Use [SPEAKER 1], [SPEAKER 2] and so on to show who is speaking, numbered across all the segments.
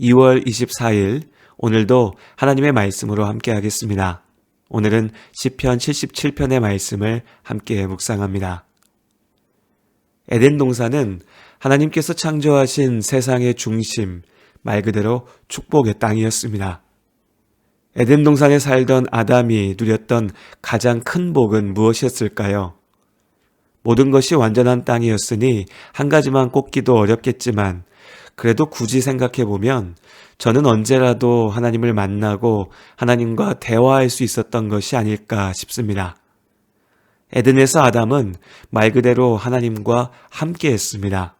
[SPEAKER 1] 2월 24일 오늘도 하나님의 말씀으로 함께 하겠습니다. 오늘은 시편 77편의 말씀을 함께 묵상합니다. 에덴 동산은 하나님께서 창조하신 세상의 중심, 말 그대로 축복의 땅이었습니다. 에덴 동산에 살던 아담이 누렸던 가장 큰 복은 무엇이었을까요? 모든 것이 완전한 땅이었으니 한 가지만 꼽기도 어렵겠지만 그래도 굳이 생각해 보면 저는 언제라도 하나님을 만나고 하나님과 대화할 수 있었던 것이 아닐까 싶습니다. 에덴에서 아담은 말 그대로 하나님과 함께 했습니다.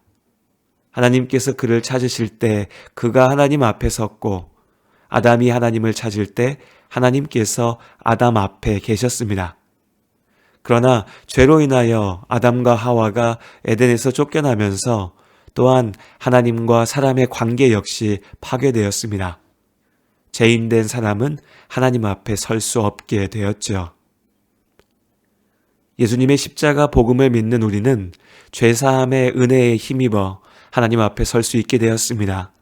[SPEAKER 1] 하나님께서 그를 찾으실 때 그가 하나님 앞에 섰고 아담이 하나님을 찾을 때 하나님께서 아담 앞에 계셨습니다. 그러나 죄로 인하여 아담과 하와가 에덴에서 쫓겨나면서 또한 하나님과 사람의 관계 역시 파괴되었습니다. 죄인된 사람은 하나님 앞에 설 수 없게 되었죠. 예수님의 십자가 복음을 믿는 우리는 죄사함의 은혜에 힘입어 하나님 앞에 설 수 있게 되었습니다.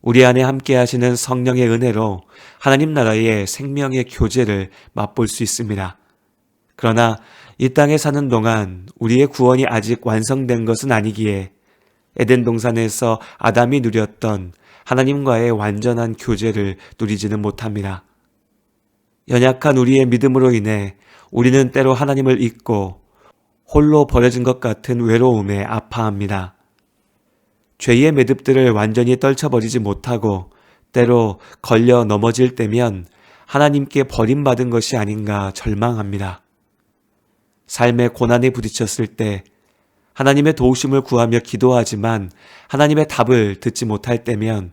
[SPEAKER 1] 우리 안에 함께 하시는 성령의 은혜로 하나님 나라의 생명의 교제를 맛볼 수 있습니다. 그러나 이 땅에 사는 동안 우리의 구원이 아직 완성된 것은 아니기에 에덴 동산에서 아담이 누렸던 하나님과의 완전한 교제를 누리지는 못합니다. 연약한 우리의 믿음으로 인해 우리는 때로 하나님을 잊고 홀로 버려진 것 같은 외로움에 아파합니다. 죄의 매듭들을 완전히 떨쳐버리지 못하고 때로 걸려 넘어질 때면 하나님께 버림받은 것이 아닌가 절망합니다. 삶의 고난에 부딪혔을 때 하나님의 도우심을 구하며 기도하지만 하나님의 답을 듣지 못할 때면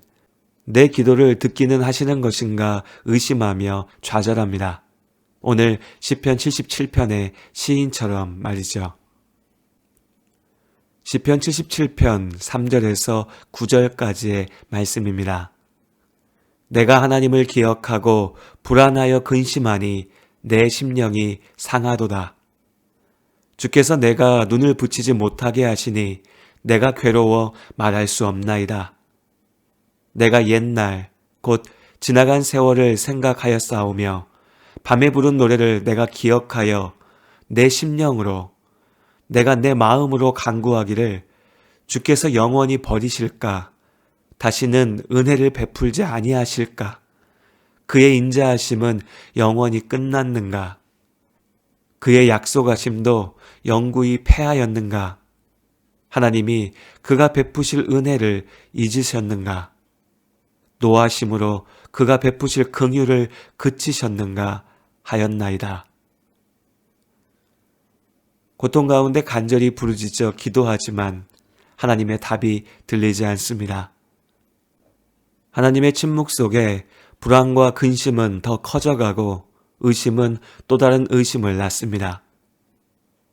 [SPEAKER 1] 내 기도를 듣기는 하시는 것인가 의심하며 좌절합니다. 오늘 시편 77편의 시인처럼 말이죠. 시편 77편 3절에서 9절까지의 말씀입니다. 내가 하나님을 기억하고 불안하여 근심하니 내 심령이 상하도다. 주께서 내가 눈을 붙이지 못하게 하시니 내가 괴로워 말할 수 없나이다. 내가 옛날 곧 지나간 세월을 생각하여 싸우며 밤에 부른 노래를 내가 기억하여 내 심령으로 내가 내 마음으로 간구하기를 주께서 영원히 버리실까? 다시는 은혜를 베풀지 아니하실까? 그의 인자하심은 영원히 끝났는가 그의 약속하심도 영구히 패하였는가? 하나님이 그가 베푸실 은혜를 잊으셨는가? 노하심으로 그가 베푸실 긍휼을 그치셨는가 하였나이다. 고통 가운데 간절히 부르짖어 기도하지만 하나님의 답이 들리지 않습니다. 하나님의 침묵 속에 불안과 근심은 더 커져가고 의심은 또 다른 의심을 낳습니다.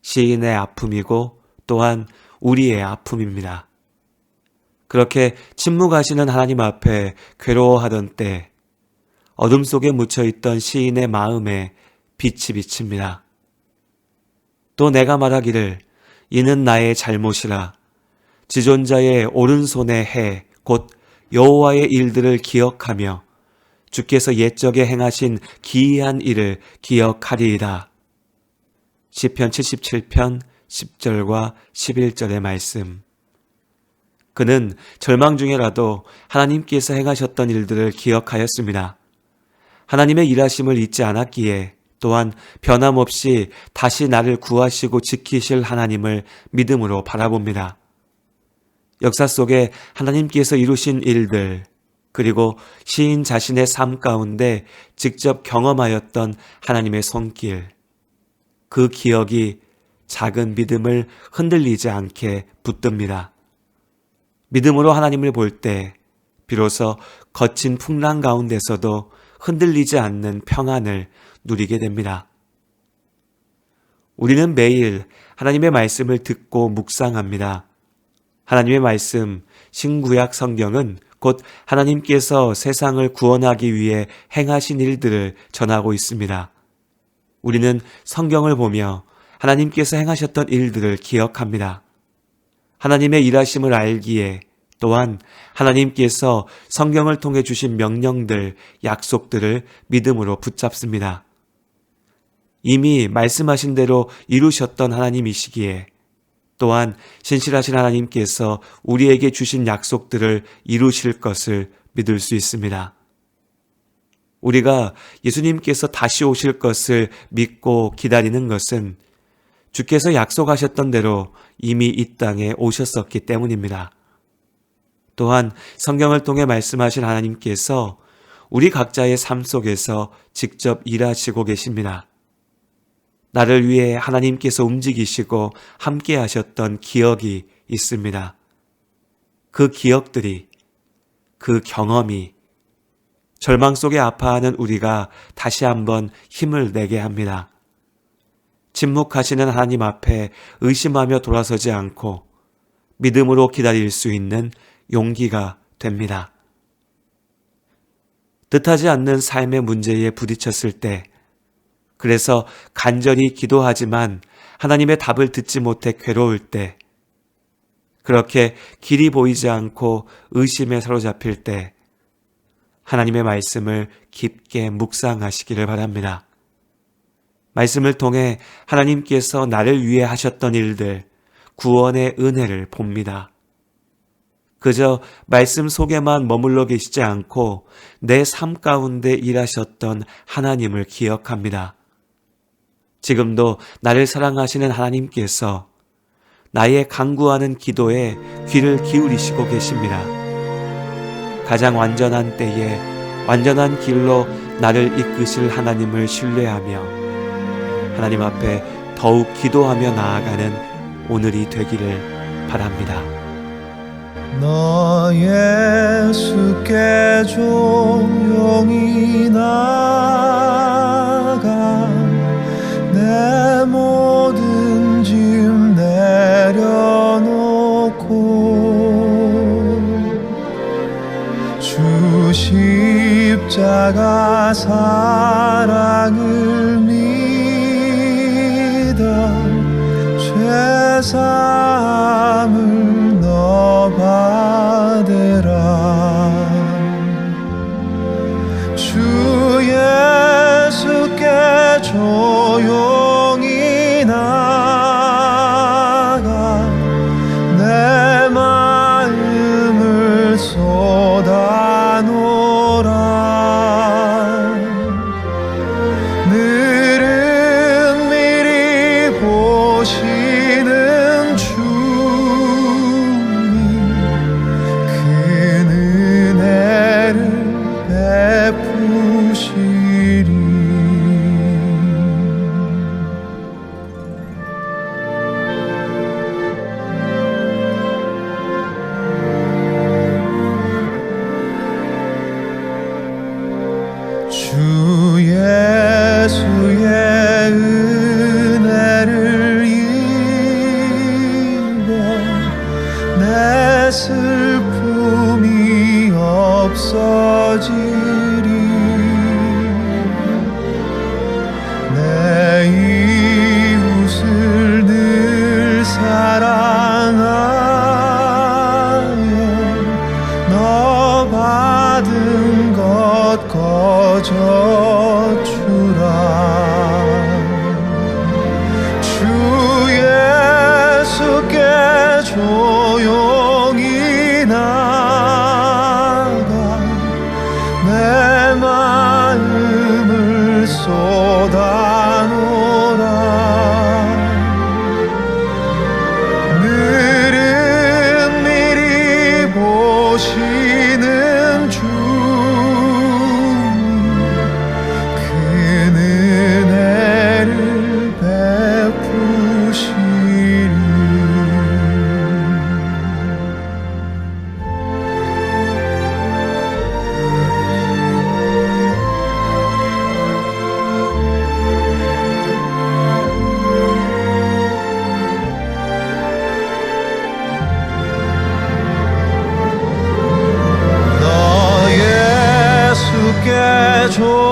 [SPEAKER 1] 시인의 아픔이고 또한 우리의 아픔입니다. 그렇게 침묵하시는 하나님 앞에 괴로워하던 때 어둠 속에 묻혀 있던 시인의 마음에 빛이 비칩니다. 또 내가 말하기를 이는 나의 잘못이라 지존자의 오른손의 해 곧 여호와의 일들을 기억하며 주께서 옛적에 행하신 기이한 일을 기억하리이다. 시편 77편 10절과 11절의 말씀. 그는 절망 중에라도 하나님께서 행하셨던 일들을 기억하였습니다. 하나님의 일하심을 잊지 않았기에 또한 변함없이 다시 나를 구하시고 지키실 하나님을 믿음으로 바라봅니다. 역사 속에 하나님께서 이루신 일들, 그리고 시인 자신의 삶 가운데 직접 경험하였던 하나님의 손길, 그 기억이 작은 믿음을 흔들리지 않게 붙듭니다. 믿음으로 하나님을 볼 때 비로소 거친 풍랑 가운데서도 흔들리지 않는 평안을 누리게 됩니다. 우리는 매일 하나님의 말씀을 듣고 묵상합니다. 하나님의 말씀, 신구약 성경은 곧 하나님께서 세상을 구원하기 위해 행하신 일들을 전하고 있습니다. 우리는 성경을 보며 하나님께서 행하셨던 일들을 기억합니다. 하나님의 일하심을 알기에 또한 하나님께서 성경을 통해 주신 명령들, 약속들을 믿음으로 붙잡습니다. 이미 말씀하신 대로 이루셨던 하나님이시기에 또한 신실하신 하나님께서 우리에게 주신 약속들을 이루실 것을 믿을 수 있습니다. 우리가 예수님께서 다시 오실 것을 믿고 기다리는 것은 주께서 약속하셨던 대로 이미 이 땅에 오셨었기 때문입니다. 또한 성경을 통해 말씀하신 하나님께서 우리 각자의 삶 속에서 직접 일하시고 계십니다. 나를 위해 하나님께서 움직이시고 함께 하셨던 기억이 있습니다. 그 기억들이, 그 경험이 절망 속에 아파하는 우리가 다시 한번 힘을 내게 합니다. 침묵하시는 하나님 앞에 의심하며 돌아서지 않고 믿음으로 기다릴 수 있는 용기가 됩니다. 뜻하지 않는 삶의 문제에 부딪혔을 때, 그래서 간절히 기도하지만 하나님의 답을 듣지 못해 괴로울 때, 그렇게 길이 보이지 않고 의심에 사로잡힐 때, 하나님의 말씀을 깊게 묵상하시기를 바랍니다. 말씀을 통해 하나님께서 나를 위해 하셨던 일들, 구원의 은혜를 봅니다. 그저 말씀 속에만 머물러 계시지 않고 내 삶 가운데 일하셨던 하나님을 기억합니다. 지금도 나를 사랑하시는 하나님께서 나의 강구하는 기도에 귀를 기울이시고 계십니다. 가장 완전한 때에 완전한 길로 나를 이끄실 하나님을 신뢰하며 하나님 앞에 더욱 기도하며 나아가는 오늘이 되기를 바랍니다.
[SPEAKER 2] 너 예수께 조용히 나 십자가 사랑 받은 것 거저 예